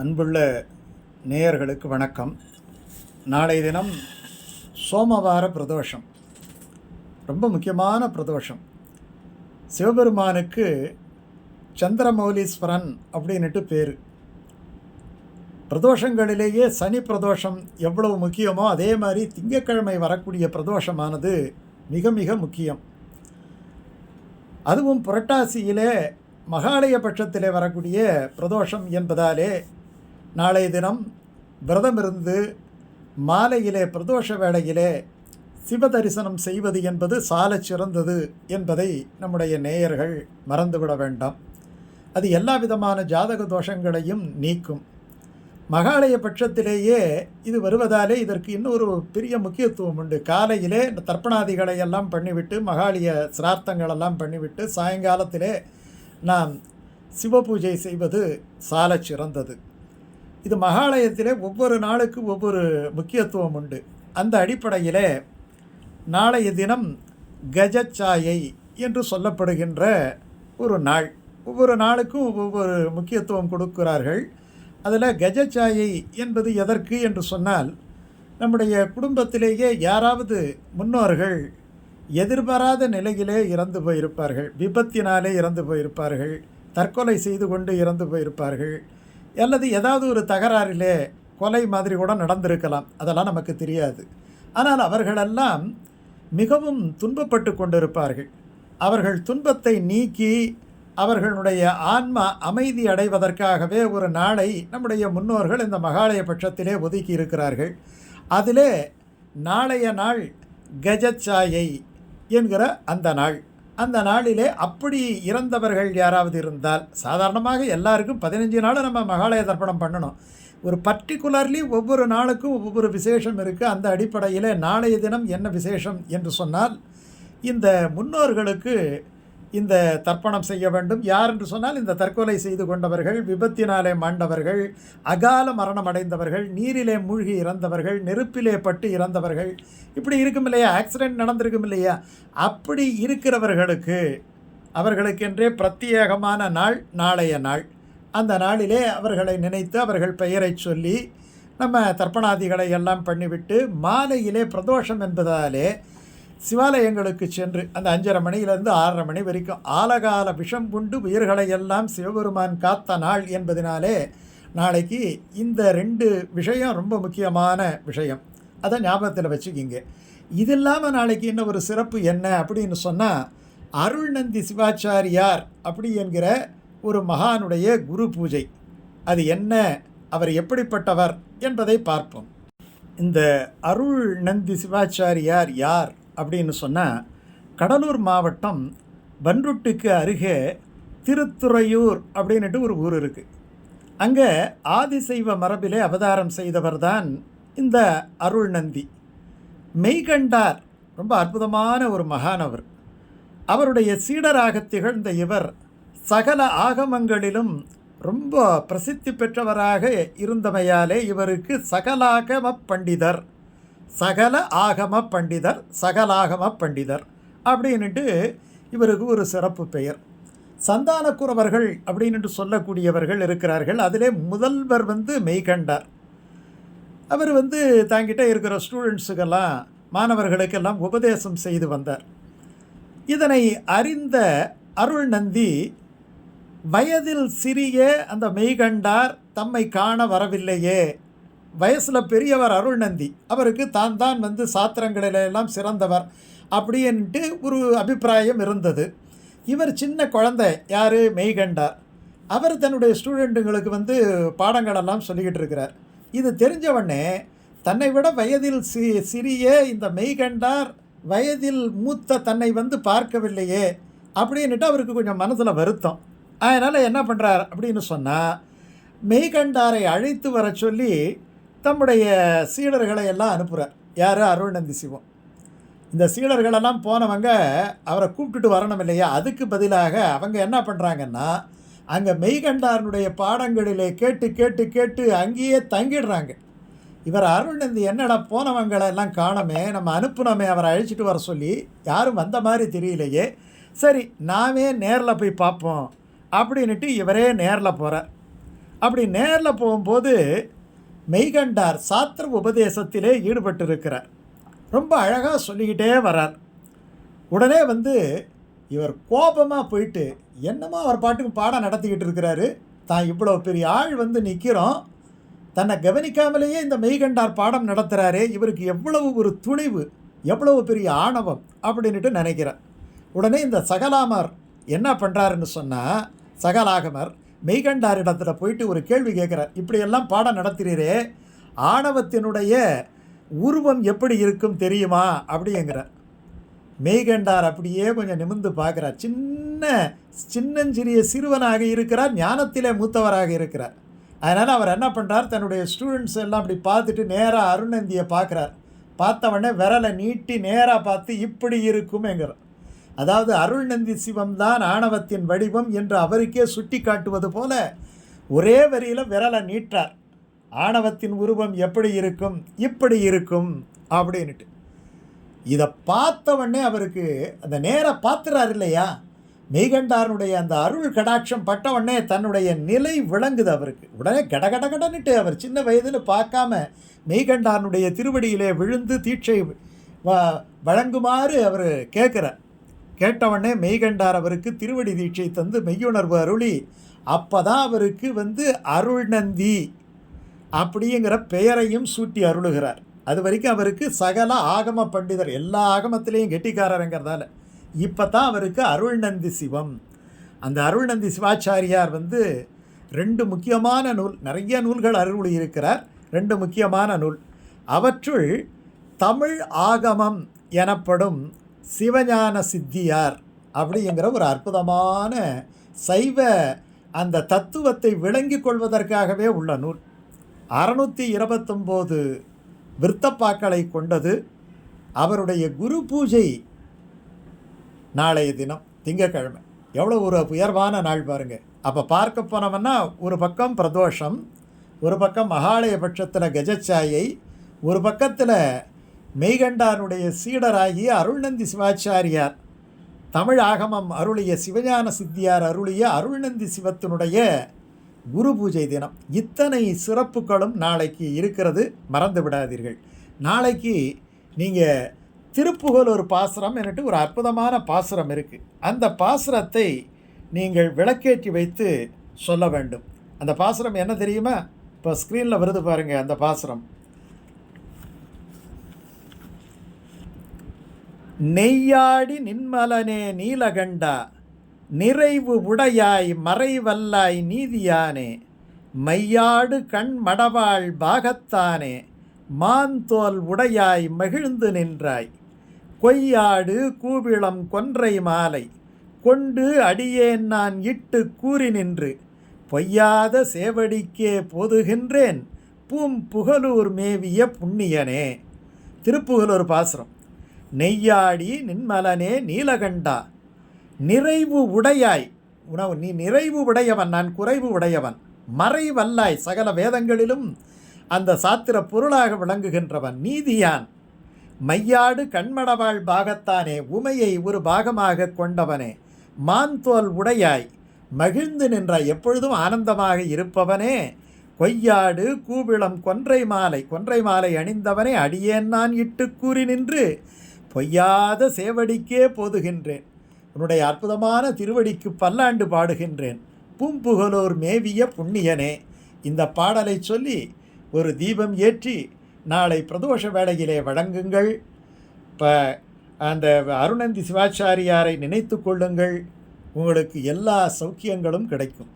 அன்புள்ள நேயர்களுக்கு வணக்கம். நாளைய தினம் சோமவார பிரதோஷம். ரொம்ப முக்கியமான பிரதோஷம். சிவபெருமானுக்கு சந்திரமௌலீஸ்வரன் அப்படின்னுட்டு பேர். பிரதோஷங்களிலேயே சனி பிரதோஷம் எவ்வளவு முக்கியமோ அதே மாதிரி திங்கக்கிழமை வரக்கூடிய பிரதோஷமானது மிக மிக முக்கியம். அதுவும் புரட்டாசியிலே மகாலய பட்சத்திலே வரக்கூடிய பிரதோஷம் என்பதாலே நாளைய தினம் விரதம் இருந்து மாலையிலே பிரதோஷ வேளையிலே சிவ தரிசனம் செய்வது என்பது சாலச் சிறந்தது என்பதை நம்முடைய நேயர்கள் மறந்துவிட வேண்டாம். அது எல்லா விதமான ஜாதக தோஷங்களையும் நீக்கும். மகாலய பட்சத்திலேயே இது வருவதாலே இதற்கு இன்னொரு பெரிய முக்கியத்துவம் உண்டு. காலையிலே இந்த தர்ப்பணாதிகளை எல்லாம் பண்ணிவிட்டு மகாலய சிரார்த்தங்களெல்லாம் பண்ணிவிட்டு சாயங்காலத்திலே நாம் சிவபூஜை செய்வது சாலச் சிறந்தது. இது மகாலயத்திலே ஒவ்வொரு நாளுக்கு ஒவ்வொரு முக்கியத்துவம் உண்டு. அந்த அடிப்படையிலே நாளைய தினம் கஜச்சாயை என்று சொல்லப்படுகின்ற ஒரு நாள். ஒவ்வொரு நாளுக்கும் ஒவ்வொரு முக்கியத்துவம் கொடுக்கிறார்கள். அதில் கஜச்சாயை என்பது எதற்கு என்று சொன்னால் நம்முடைய குடும்பத்திலேயே யாராவது முன்னோர்கள் எதிர்பாராத நிலையிலே இறந்து போயிருப்பார்கள். விபத்தினாலே இறந்து போயிருப்பார்கள். தற்கொலை செய்து கொண்டு இறந்து போயிருப்பார்கள். அல்லது ஏதாவது ஒரு தகராறிலே கொலை மாதிரி கூட நடந்திருக்கலாம். அதெல்லாம் நமக்கு தெரியாது. ஆனால் அவர்களெல்லாம் மிகவும் துன்பப்பட்டு கொண்டிருப்பார்கள். அவர்கள் துன்பத்தை நீக்கி அவர்களுடைய ஆன்மா அமைதி அடைவதற்காகவே ஒரு நாளை நம்முடைய முன்னோர்கள் இந்த மகாலய பட்சத்திலே ஒதுக்கி இருக்கிறார்கள். அதிலே நாளைய நாள் கஜச்சாயை என்கிற அந்த நாள். அந்த நாளிலே அப்படி இறந்தவர்கள் யாராவது இருந்தால் சாதாரணமாக எல்லாருக்கும் பதினஞ்சு நாள் நம்ம மகாலய தர்ப்பணம் பண்ணணும். ஒரு பர்டிகுலர்லி ஒவ்வொரு நாளுக்கும் ஒவ்வொரு விசேஷம் இருக்குது அந்த அடிப்படையில் நாளைய தினம் என்ன விசேஷம் என்று சொன்னால் இந்த முன்னோர்களுக்கு இந்த தர்ப்பணம் செய்ய வேண்டும். யார் என்று சொன்னால் இந்த தற்கொலை செய்து கொண்டவர்கள் விபத்தினாலே மாண்டவர்கள் அகால மரணம் அடைந்தவர்கள் நீரிலே மூழ்கி இறந்தவர்கள் நெருப்பிலே பட்டு இறந்தவர்கள். இப்படி இருக்கும் இல்லையா? ஆக்சிடெண்ட் நடந்திருக்கும் இல்லையா? அப்படி இருக்கிறவர்களுக்கு அவர்களுக்கென்றே பிரத்யேகமான நாள் நாளைய நாள். அந்த நாளிலே அவர்களை நினைத்து அவர்கள் பெயரை சொல்லி நம்ம தர்ப்பணாதிகளை எல்லாம் பண்ணிவிட்டு மாலையிலே பிரதோஷம் என்பதாலே சிவாலயங்களுக்கு சென்று அந்த அஞ்சரை மணியிலிருந்து ஆறரை மணி வரைக்கும் ஆலகால விஷம் கொண்டு உயிர்களை எல்லாம் சிவபெருமான் காத்த நாள் என்பதனாலே நாளைக்கு இந்த ரெண்டு விஷயம் ரொம்ப முக்கியமான விஷயம். அதை ஞாபகத்தில் வச்சுக்கிங்க. இது இல்லாமல் நாளைக்கு என்ன ஒரு சிறப்பு என்ன அப்படின்னு சொன்னால் அருள்நந்தி சிவாச்சாரியார் அப்படி என்கிற ஒரு மகானுடைய குரு பூஜை. அது என்ன அவர் எப்படிப்பட்டவர் என்பதை பார்ப்போம். இந்த அருள் நந்தி சிவாச்சாரியார் யார்? அப்படின்னு சொன்னால் கடலூர் மாவட்டம் பன்ருட்டுக்கு அருகே திருத்துறையூர் அப்படின்ட்டு ஒரு ஊர் இருக்குது அங்கே ஆதிசைவ மரபிலே அவதாரம் செய்தவர் தான் இந்த அருள் நந்தி மெய்கண்டார் ரொம்ப அற்புதமான ஒரு மகானவர் அவருடைய சீடராக திகழ்ந்த இவர் சகல ஆகமங்களிலும் ரொம்ப பிரசித்தி பெற்றவராக இருந்தமையாலே இவருக்கு சகலாகம பண்டிதர். சகல ஆகம பண்டிதர் சகலாகம பண்டிதர் அப்படின்ட்டு இவருக்கு ஒரு சிறப்பு பெயர். சந்தானக்குறவர்கள் அப்படின்ட்டு சொல்லக்கூடியவர்கள் இருக்கிறார்கள். அதிலே முதல்வர் வந்து மெய்கண்டார். அவர் வந்து தாங்கிட்ட இருக்கிற ஸ்டூடெண்ட்ஸுக்கெல்லாம் மாணவர்களுக்கெல்லாம் உபதேசம் செய்து வந்தார். இதனை அறிந்த அருள் நந்தி வயதில் சிறிய அந்த மெய்கண்டார் தம்மை காண வரவில்லையே வயசில் பெரியவர் அருள் நந்தி அவருக்கு தான் தான் வந்து சாத்திரங்களிலெல்லாம் சிறந்தவர் அப்படின்ட்டு ஒரு அபிப்பிராயம் இருந்தது. இவர் சின்ன குழந்தை யார்? மெய்கண்டார். அவர் தன்னுடைய ஸ்டூடெண்ட்டுங்களுக்கு வந்து பாடங்களெல்லாம் சொல்லிக்கிட்டு இருக்கிறார். இது தெரிஞ்சவொடனே தன்னை விட வயதில் சி சிறிய இந்த மெய்கண்டார் வயதில் மூத்த தன்னை வந்து பார்க்கவில்லையே அப்படின்ட்டு அவருக்கு கொஞ்சம் மனதில் வருத்தம். அதனால் என்ன பண்ணுறார் அப்படின்னு சொன்னால் மெய்கண்டாரை அழைத்து வர சொல்லி தம்முடைய சீடர்களை எல்லாம் அனுப்புகிறார் யார்? அருள்நந்தி சிவம். இந்த சீடர்களெல்லாம் போனவங்க அவரை கூப்பிட்டுட்டு வரணும் இல்லையா? அதுக்கு பதிலாக அவங்க என்ன பண்ணுறாங்கன்னா அங்கே மெய்கண்டாரனுடைய பாடங்களிலே கேட்டு கேட்டு கேட்டு அங்கேயே தங்கிடுறாங்க. இவர் அருள்நந்தி என்னடா போனவங்களை எல்லாம் காணமே நம்ம அனுப்புனோமே அவரை அழிச்சிட்டு வர சொல்லி யாரும் வந்த மாதிரி தெரியலையே. சரி நாமே நேரில் போய் பார்ப்போம். அப்படின்ட்டு இவரே நேரில் போகிறார் அப்படி நேரில் போகும்போது மெய்கண்டார் சாத்திர உபதேசத்திலே ஈடுபட்டிருக்கிறார். ரொம்ப அழகாக சொல்லிக்கிட்டே வரார். உடனே வந்து இவர் கோபமாக போயிட்டு என்னமோ அவர் பாட்டுக்கு பாடம் நடத்திக்கிட்டு இருக்கிறாரு? தான் இவ்வளோ பெரிய ஆள் வந்து நிற்கிறோம் தன்னை கவனிக்காமலேயே இந்த மெய்கண்டார் பாடம் நடத்துகிறாரே இவருக்கு எவ்வளவு ஒரு துணிவு எவ்வளவு பெரிய ஆணவம் அப்படின்ட்டு நினைக்கிறார். உடனே இந்த சகலாமர் என்ன பண்ணுறாருன்னு சொன்னால் சகலாகமர் மெய்கண்டார் போயிட்டு ஒரு கேள்வி கேட்குறார் இப்படியெல்லாம் பாடம் நடத்துகிறீரே ஆணவத்தினுடைய உருவம் எப்படி இருக்கும் தெரியுமா? அப்படிங்கிறார். மெய்கண்டார் அப்படியே கொஞ்சம் நிமிர்ந்து பார்க்குறார். சின்ன சின்னஞ்சிறிய சிறுவனாக இருக்கிறார் ஞானத்திலே மூத்தவராக இருக்கிறார். அதனால் அவர் என்ன பண்ணுறார் தன்னுடைய ஸ்டூடெண்ட்ஸ் எல்லாம் அப்படி பார்த்துட்டு நேராக அருணந்தியை பார்க்குறார். பார்த்தவொடனே விரலை நீட்டி நேராக பார்த்து இப்படி இருக்குமேங்கிறார். அதாவது அருள்நந்தி சிவம் தான் ஆணவத்தின் வடிவம் என்று அவருக்கே சுட்டி காட்டுவது போல ஒரே வரியில் விரலை நீட்டார் ஆணவத்தின் உருவம் எப்படி இருக்கும்? இப்படி இருக்கும் அப்படின்ட்டு இதை பார்த்தவொடனே அவருக்கு அந்த நேராக பார்த்துறாரு இல்லையா? மெய்கண்டாரனுடைய அந்த அருள் கடாட்சம் பட்டவொடனே தன்னுடைய நிலை விளங்குது அவருக்கு. உடனே கடகடகடன்னுட்டு அவர் சின்ன வயதில் பார்க்காம மெய்கண்டாரனுடைய திருவடியிலே விழுந்து தீட்சை வ- வழங்குமாறு அவர் கேட்குறார் கேட்டவொடனே மெய்கண்டார் அவருக்கு திருவடி தீட்சை தந்து மெய்யுணர்வு அருளி. அப்போ தான் அவருக்கு வந்து அருள்நந்தி அப்படிங்கிற பெயரையும் சூட்டி அருளுகிறார். அது வரைக்கும் அவருக்கு சகல ஆகம பண்டிதர் எல்லா ஆகமத்திலையும் கெட்டிக்காரருங்கிறதால இப்போ தான் அவருக்கு அருள்நந்தி சிவம். அந்த அருள்நந்தி சிவாச்சாரியார் வந்து ரெண்டு முக்கியமான நூல் நிறைய நூல்கள் அருளி இருக்கிறார். ரெண்டு முக்கியமான நூல். அவற்றுள் தமிழ் ஆகமம் எனப்படும் சிவஞான சித்தியார் அப்படிங்கிற ஒரு அற்புதமான சைவ அந்த தத்துவத்தை விளங்கிக் கொள்வதற்காகவே உள்ள நூல். அறநூற்றி இருபத்தொம்போது விருத்தப்பாக்களை கொண்டது அவருடைய குரு பூஜை நாளைய தினம் திங்கக்கிழமை. எவ்வளோ ஒரு உயர்வான நாள் பாருங்கள் அப்போ பார்க்க போனோம்னா ஒரு பக்கம் பிரதோஷம் ஒரு பக்கம் மகாலய பட்சத்தில் கஜச்சாயை ஒரு பக்கத்தில் மெய்கண்டானுடைய சீடராகிய அருள்நந்தி சிவாச்சாரியார். தமிழ் ஆகமம் அருளிய சிவஞான சித்தியார் அருளிய அருள்நந்தி சிவத்தினுடைய குரு பூஜை தினம். இத்தனை சிறப்புகளும் நாளைக்கு இருக்கிறது மறந்து விடாதீர்கள். நாளைக்கு நீங்கள் திருப்புகழ் ஒரு பாசுரம் என்னட்டு ஒரு அற்புதமான பாசுரம் இருக்குது அந்த பாசுரத்தை நீங்கள் விளக்கேற்றி வைத்து சொல்ல வேண்டும். அந்த பாசுரம் என்ன தெரியுமா? இப்போ ஸ்க்ரீனில் வருது பாருங்கள் அந்த பாசுரம். நெய்யாடி நின்மலனே நீலகண்டா நிறைவு உடையாய் மறைவல்லாய் நீதியானே மையாடு கண் மடவாள் பாகத்தானே மாந்தோல் உடையாய் மகிழ்ந்து நின்றாய். கொய்யாடு கூவிளம் கொன்றை மாலை கொண்டு அடியேன் நான் இட்டு கூறி நின்று பொய்யாத சேவடிக்கே போதுகின்றேன் பூம் புகழூர் மேவிய புண்ணியனே. திருப்புகழூர் பாசுரம். நெய்யாடி நின்மலனே நீலகண்டா. நிறைவு உடையாய். உணவு நீ நிறைவு உடையவன் நான் குறைவு உடையவன். மறைவல்லாய் சகல வேதங்களிலும் அந்த சாத்திர பொருளாக விளங்குகின்றவன் நீதியான். மையாடு கண்மடவாள் பாகத்தானே உமையை ஒரு பாகமாக கொண்டவனே. மான்தோல் உடையாய். மகிழ்ந்து நின்றாய் எப்பொழுதும் ஆனந்தமாக இருப்பவனே. கொய்யாடு கூவிளம் கொன்றை மாலை கொன்றை மாலை அணிந்தவனே அடியேன் நான் இட்டு கூறி நின்று. பொய்யாத சேவடிக்கே போதுகின்றேன். உன்னுடைய அற்புதமான திருவடிக்கு பல்லாண்டு பாடுகின்றேன். பூம்புகலோர் மேவிய புண்ணியனே. இந்த பாடலை சொல்லி ஒரு தீபம் ஏற்றி நாளை பிரதோஷ வேளையிலே வழங்குங்கள். இப்போ அந்த அருணந்தி சிவாச்சாரியாரை நினைத்து கொள்ளுங்கள். உங்களுக்கு எல்லா சௌக்கியங்களும் கிடைக்கும்.